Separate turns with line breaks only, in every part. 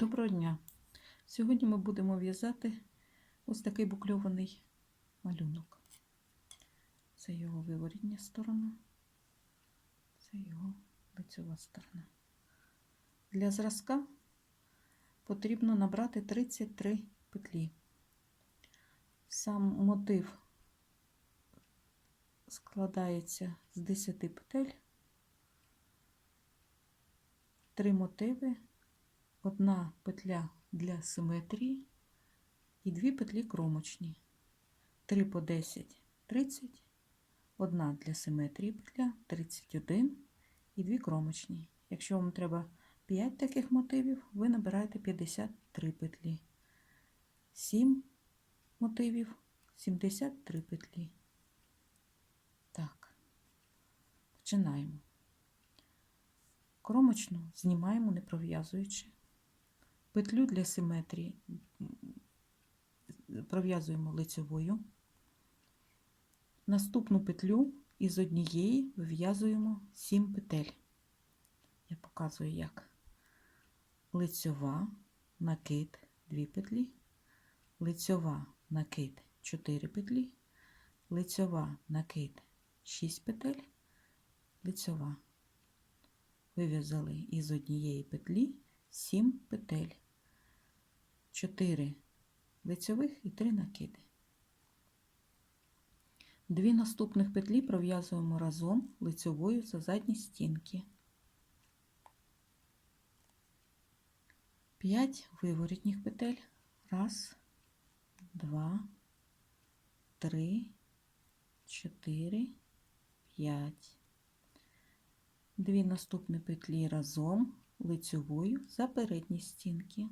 Доброго дня! Сьогодні ми будемо в'язати ось такий букльований малюнок. Це його виворітня сторона, це його лицьова сторона. Для зразка потрібно набрати 33 петлі. Сам мотив складається з 10 петель, три мотиви одна петля для симетрії і дві петлі кромочні. 3 по 10 30, одна для симетрії петля 31 і дві кромочні. Якщо вам треба 5 таких мотивів, ви набираєте 53 петлі. 7 мотивів 73 петлі. Так, починаємо. Кромочну знімаємо, не пров'язуючи. Петлю для симетрії пров'язуємо лицевою. Наступну петлю із однієї вив'язуємо 7 петель. Я показую, як лицьова, накид 2 петлі, лицьова, накид 4 петлі, лицьова, накид 6 петель, лицьова. Вив'язали із однієї петлі 7 петель, 4 лицьових і 3 накиди. Дві наступних петлі пров'язуємо разом лицьовою за задні стінки. 5 виворітніх петель. Раз, два, три, чотири, п'ять. Дві наступні петлі разом лицьовою за передні стінки.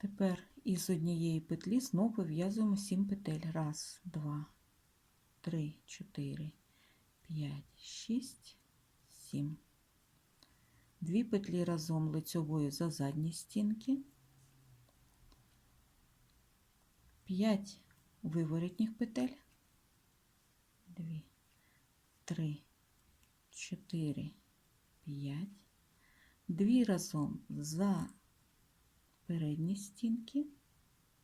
Тепер із однієї петлі знову вив'язуємо 7 петель. Раз, два, три, чотири, п'ять, шість, сім. Дві петлі разом лицьовою за задні стінки. 5 виворітніх петель. 2, 3, 4, 5. Дві разом за передні стінки,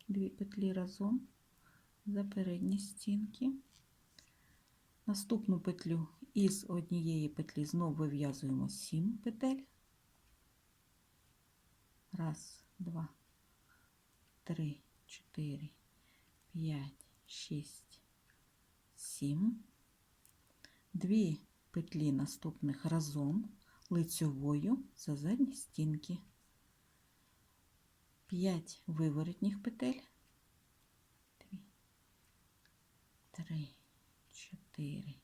дві петлі разом за передні стінки. Наступну петлю із однієї петлі знову вив'язуємо 7 петель. Раз, два, три, чотири, п'ять, шість, сім. Дві петлі наступних разом лицьовою за задні стінки. 5 виворотніх петель, 2, 3, 4,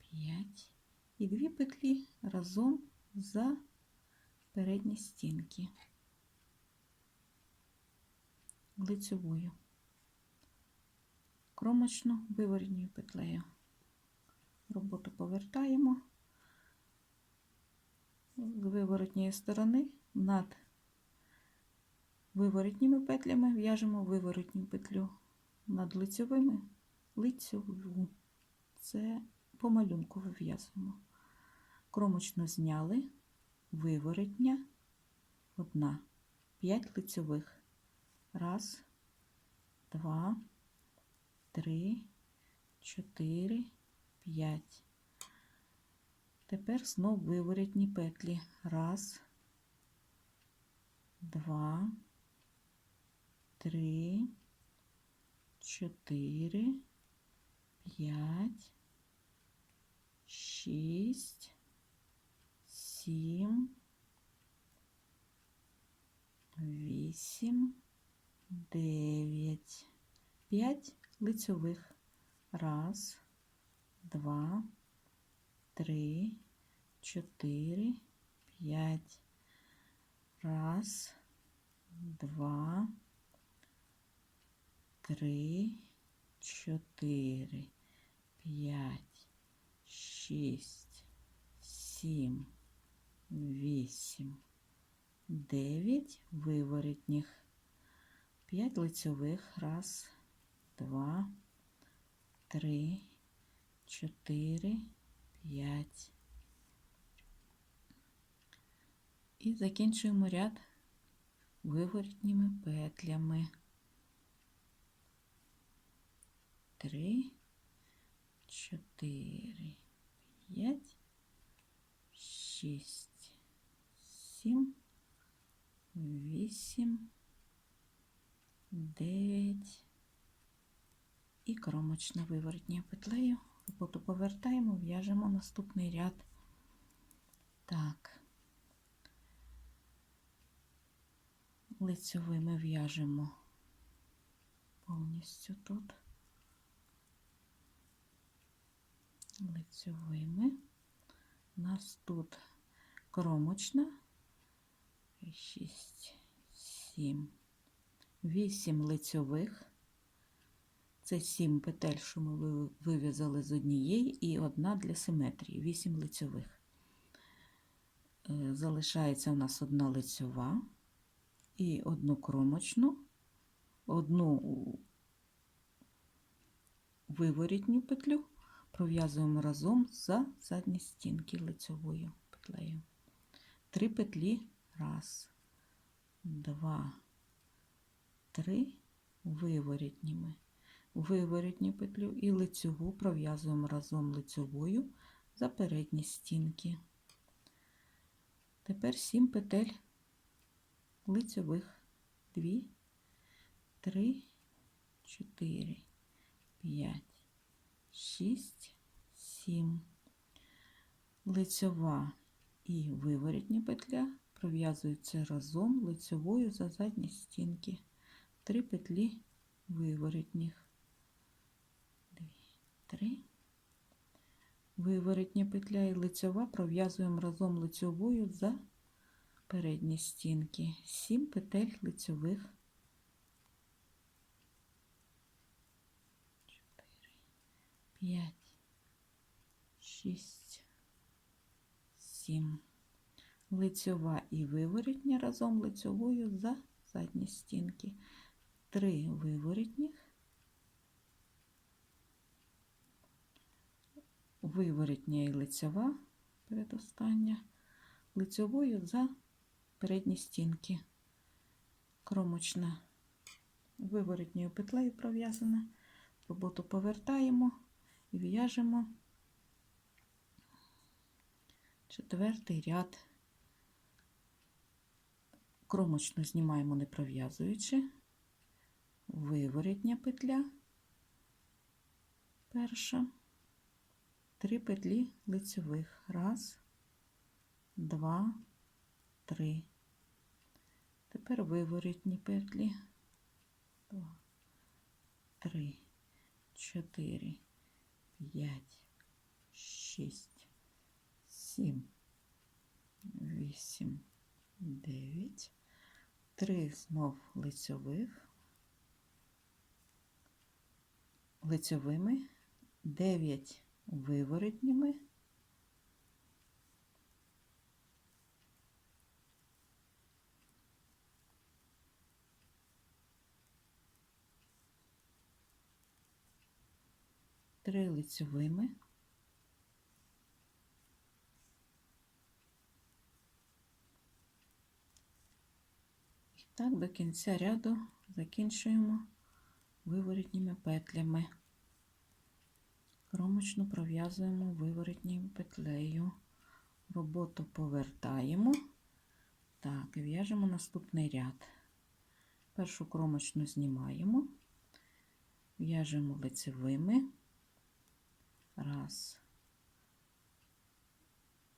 5 і дві петлі разом за передні стінки. Лицьовою, кромочно виворотньою петлею. Роботу повертаємо. З виворотньої сторони над виворотніми петлями в'яжемо виворотню петлю над лицьовими лицьову. Це по малюнку вив'язуємо. Кромочно зняли, виворотня, одна, п'ять лицьових. Раз, два, три, чотири, п'ять. Тепер знов виворотні петлі. Раз, два, три, чотири, п'ять, шість, сім, вісім, дев'ять, п'ять лицьових. Раз, два, три, чотири, п'ять. Раз, два, три, чотири, п'ять, шість, сім, вісім, дев'ять виворотніх, п'ять лицьових. Раз, два, три, чотири, п'ять. І закінчуємо ряд виворітніми петлями. Три, чотири, п'ять, шість, сім, вісім, дев'ять і кромочна виворотня петлею. Роботу повертаємо, в'яжемо наступний ряд. Так. Лицьовими в'яжемо повністю тут. Лицьовими. У нас тут кромочна. 6, 7, 8 лицьових. Це 7 петель, що ми вив'язали з однієї, і одна для симетрії, 8 лицьових. Е, Залишається у нас одна лицьова і одну кромочну, одну виворітню петлю пров'язуємо разом за задні стінки лицьовою петлею. Три петлі. Раз, два, три виворітніми. Виворітню петлю і лицьову пров'язуємо разом лицьовою за передні стінки. Тепер сім петель лицьових. Дві, три, чотири, п'ять, шість, сім. Лицьова і виворітня петля пров'язуються разом лицьовою за задні стінки. Три петлі виворітніх. Дві, три. Виворітня петля і лицьова пров'язуємо разом лицьовою за передні стінки. Сім петель лицьових. П'ять, шість, сім. Лицьова і виворітня разом лицьовою за задні стінки. Три виворітніх. Виворітня і лицьова передостання. Лицьовою за передні стінки. Кромочна виворітньою петлею пров'язана. Роботу повертаємо і в'яжемо четвертий ряд. Кромочну знімаємо не пров'язуючи. Виворітня петля. Перша. Три петлі лицьових. Раз, два, три. Тепер виворітні петлі. Два, три, чотири, п'ять, шість, сім, вісім, дев'ять. Три знов лицьових. Лицьовими. Дев'ять виворотніми. Три лицьовими. І так до кінця ряду закінчуємо виворітніми петлями. Кромочну пров'язуємо виворітньою петлею. Роботу повертаємо. Так, і в'яжемо наступний ряд. Першу кромочну знімаємо, в'яжемо лицевими. Раз,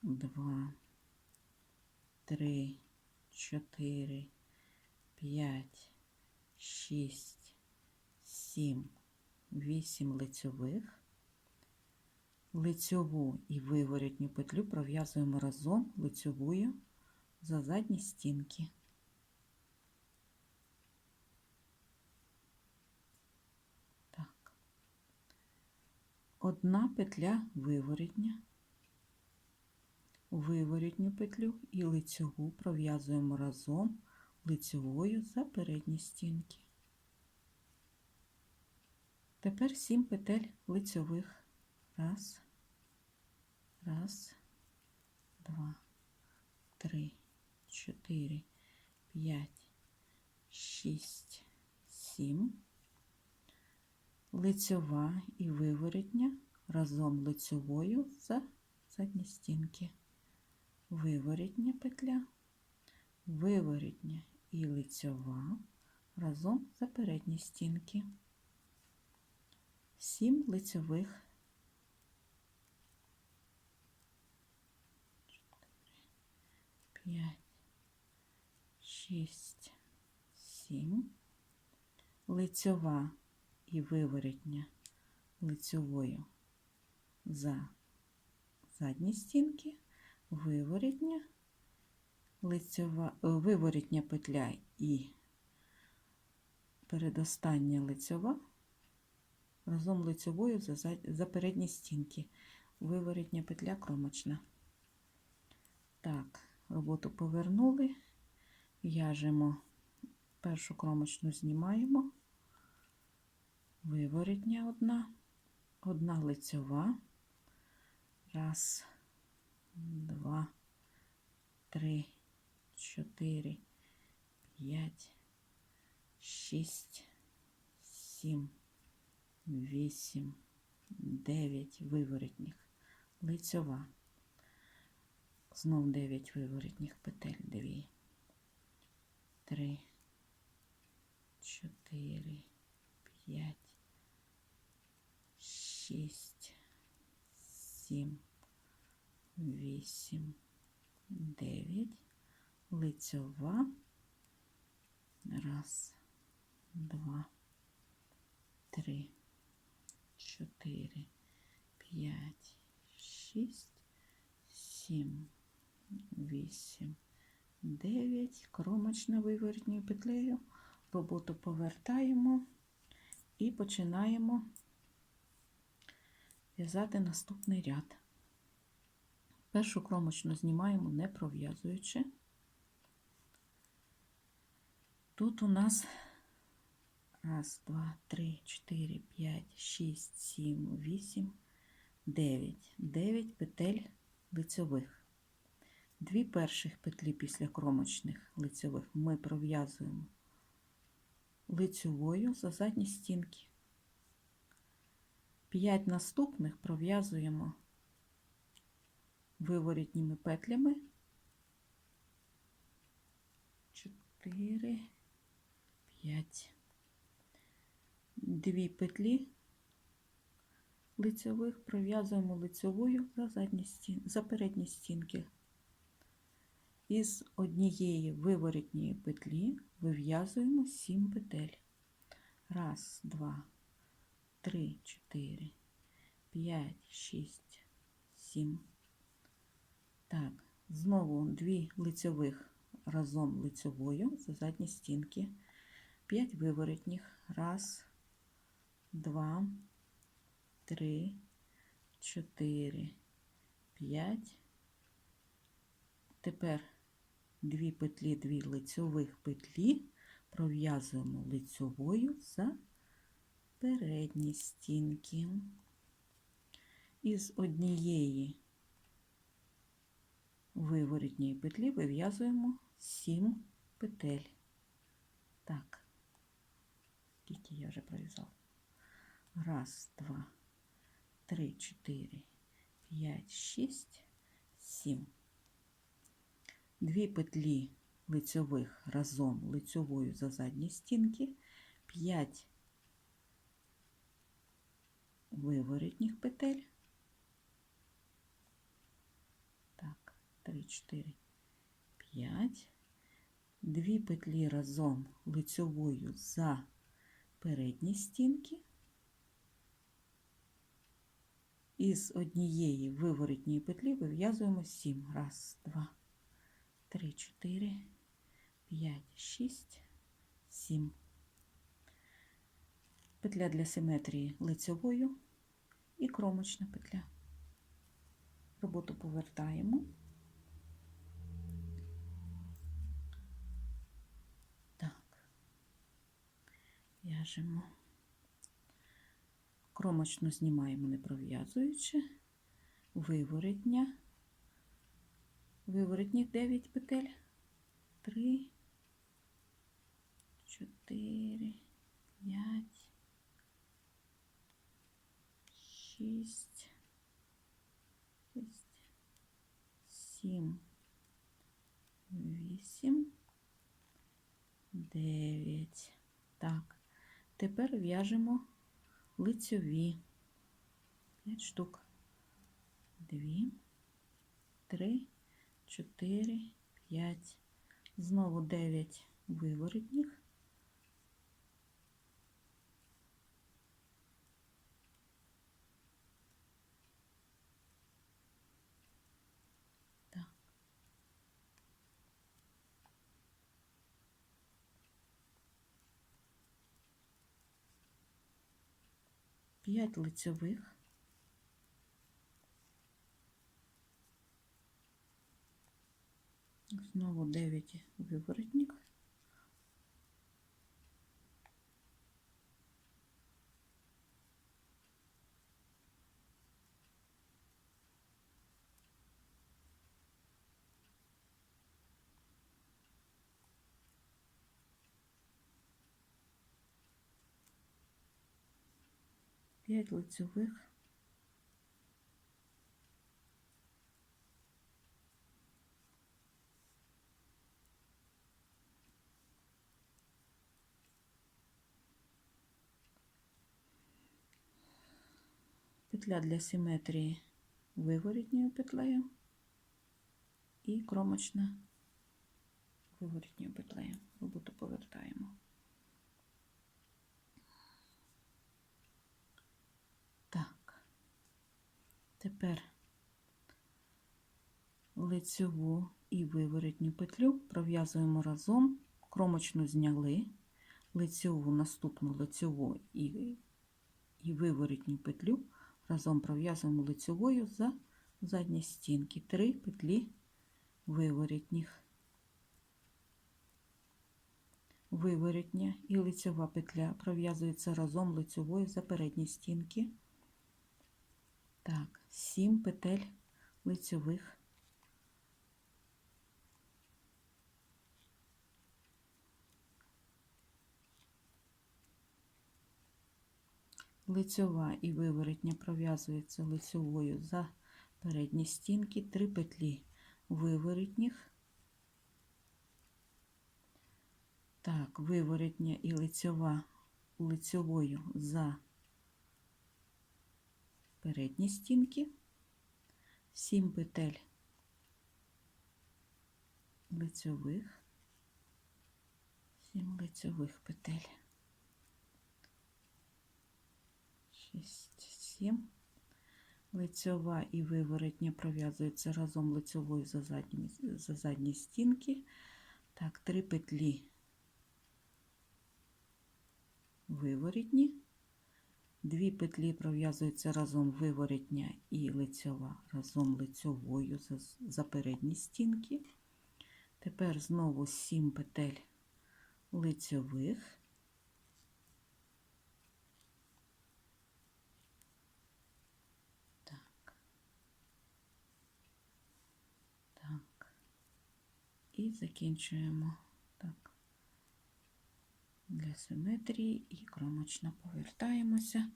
два, три, чотири, п'ять, шість, сім, вісім лицьових. Лицьову і виворотню петлю пров'язуємо разом лицьовою за задні стінки. Так. Одна петля виворотня, виворотню петлю і лицьову пров'язуємо разом лицьовою за передні стінки. Тепер сім петель лицьових. Раз, раз, два, три, чотири, п'ять, шість, сім. Лицьова і виворотня разом лицьовою за задні стінки. Виворотня петля, виворотня і лицьова разом за передні стінки. Сім лицьових. П'ять, шість, сім. Лицьова і виворотня лицьовою за задні стінки, виворотня, лицьова, е, виворотня петля і передостання лицьова разом лицьовою за, за передні стінки. Виворотня петля кромочна. Так, роботу повернули, в'яжемо першу кромочну знімаємо, виворотня одна, одна лицьова. Раз, два, три, чотири, п'ять, шість, сім, вісім, дев'ять виворотніх. Лицьова. Знов дев'ять виворотніх петель. Дві, три, чотири, п'ять, шість, сім, вісім, дев'ять. Лицьова. Раз, два, три, чотири, п'ять, шість, сім, вісім, дев'ять. Кромочна виворотньою петлею. Роботу повертаємо і починаємо в'язати наступний ряд. Першу кромочну знімаємо не пров'язуючи. Тут у нас раз, два, три, чотири, п'ять, шість, сім, вісім, дев'ять. Дев'ять петель лицьових. Дві перших петлі після кромочних лицьових ми пров'язуємо лицьовою за задні стінки. П'ять наступних пров'язуємо виворітніми петлями. Чотири, п'ять. Дві петлі лицьових пров'язуємо лицьовою за задні стін, за передні стінки. Із однієї виворітньої петлі вив'язуємо 7 петель. Раз, два, три, чотири, п'ять, шість, сім. Так, знову дві лицьових разом лицьовою за задні стінки. 5 виворотніх. Раз, два, три, чотири, п'ять. Тепер дві петлі, дві лицьових петлі пров'язуємо лицьовою за передні стінки. Із однієї виворотньої петлі вив'язуємо 7 петель. Так, скільки я вже пров'язала? Раз, два, три, чотири, п'ять, шість, сім. Дві петлі лицьових разом лицьовою за задні стінки, 5 виворотніх петель. Так, 3, 4, 5. Дві петлі разом лицьовою за передні стінки. Із однієї виворотньої петлі вив'язуємо 7. Раз, два, три, чотири, п'ять, шість, сім. Петля для симетрії лицьовою і кромочна петля. Роботу повертаємо. Так, в'яжемо. Кромочну знімаємо не пров'язуючи, виворотня, виворотніх 9 петель, три, чотири, п'ять, шість, шість, сім, вісім, дев'ять. Так, тепер в'яжемо лицьові. П'ять штук. Дві, три, чотири, п'ять. Знову дев'ять виворотніх. П'ять лицьових. Знову дев'ять виворотніх. 5 лицьових. Петля для симетрії виворітньою петлею і кромочна виворітньою петлею. Роботу повертаємо. Тепер лицеву і виворітню петлю пров'язуємо разом, кромочну зняли, лицеву, наступну лицеву і, і виворітню петлю разом пров'язуємо лицевою за задні стінки. Три петлі виворітніх. Виворітня і лицева петля пров'язується разом лицевою за передні стінки. Так, сім петель лицевих. лицьова і виворотня пров'язується лицьовою за передні стінки, три петлі виворотніх. Так, виворотня і лицьова лицьовою за передні стінки, сім петель лицьових, сім лицьових петель. 6, 7. Лицьова і виворотня пров'язуються разом лицьовою за задні, за задні стінки. Так, три петлі виворотні. Дві петлі пров'язуються разом виворотня і лицьова разом лицьовою за, передні стінки. Тепер знову 7 петель лицьових. і закінчуємо так. Для симетрії і кромочно повертаємося,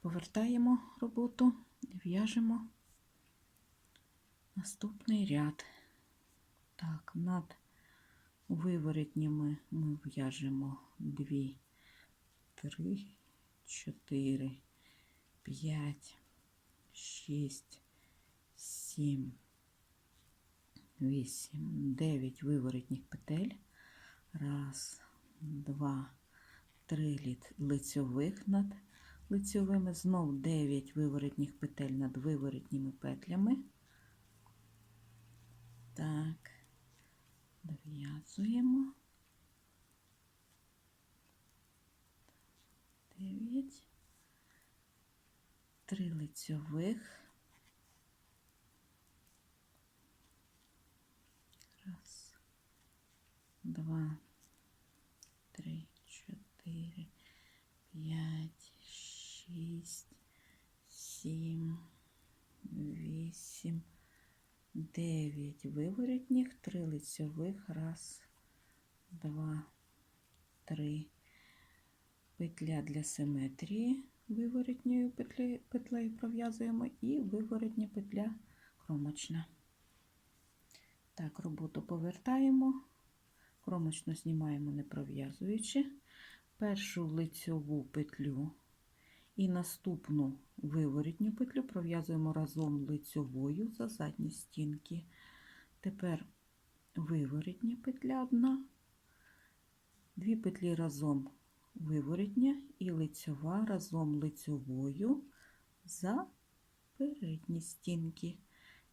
повертаємо роботу в'яжемо наступний ряд. Так, над виворотнями ми в'яжемо 2, 3, 4, 5, 6, 7, 8, 9 виворотних петель. Раз, два, три лицьових над лицьовими, знов 9 виворотних петель над виворотніми петлями. Так, дов'язуємо. 9, 3 лицьових. Раз, два, три, чотири, п'ять, шість, сім, вісім, дев'ять виворотніх, три лицьових, раз, два, три. Петля для симетрії виворотньою петлею, петлею пров'язуємо і виворотня петля кромочна. Так, роботу повертаємо, кромочну знімаємо не пров'язуючи. Першу лицьову петлю і наступну виворотню петлю пров'язуємо разом лицьовою за задні стінки. Тепер виворотня петля одна, дві петлі разом виворотня і лицьова разом лицьовою за передні стінки.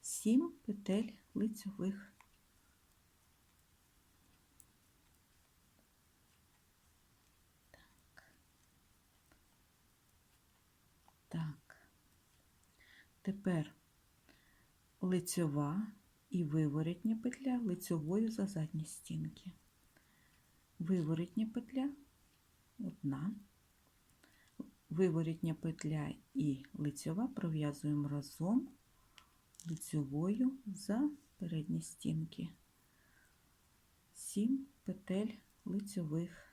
Сім петель лицьових. Так. Тепер лицьова і виворотня петля лицьовою за задні стінки. Виворотня петля одна. Виворотня петля і лицьова пров'язуємо разом лицьовою за передні стінки. Сім петель лицьових.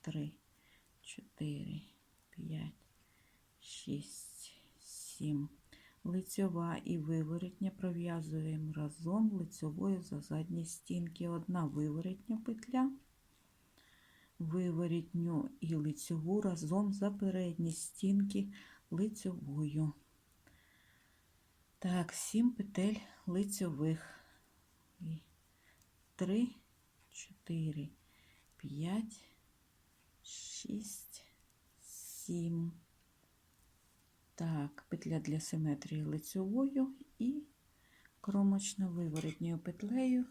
Три, чотири, п'ять. 6, 7. Лицьова і виворотня пров'язуємо разом лицьовою за задні стінки. Одна виворотня петля, виворотню і лицьову разом за передні стінки лицьовою. Так, 7 петель лицьових. 3, 4, 5, 6, 7. Так, петля для симетрії лицьовою і кромочно виворотньою петлею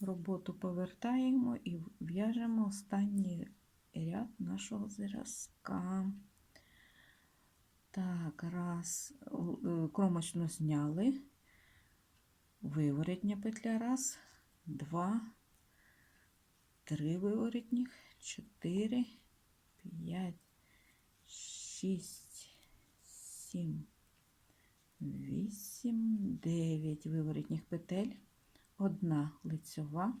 роботу повертаємо і в'яжемо останній ряд нашого зразка. Так, раз, е, кромочно зняли, виворотня петля, раз, два, три виворотніх, чотири, п'ять, шість. 7, 8, 9 виворотніх петель, одна лицьова,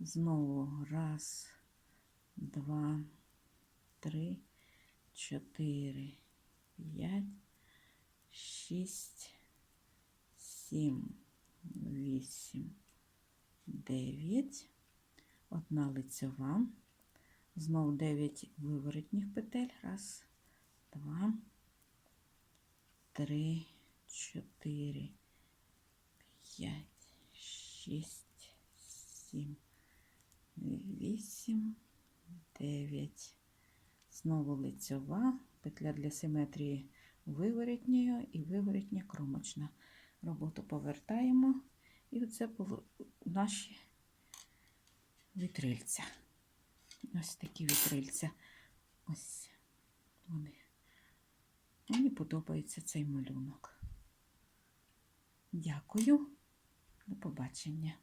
знову раз, два, три, чотири, п'ять, шість, сім, вісім, дев'ять, одна лицьова, знову 9 виворотніх петель, раз, два, три, чотири, п'ять, шість, сім, вісім, дев'ять. Знову лицьова, петля для симетрії виворотньою і виворотня кромочна. Роботу повертаємо, і оце наші вітрильця. Ось такі вітрильця. Ось вони. Мені подобається цей малюнок. Дякую, до побачення.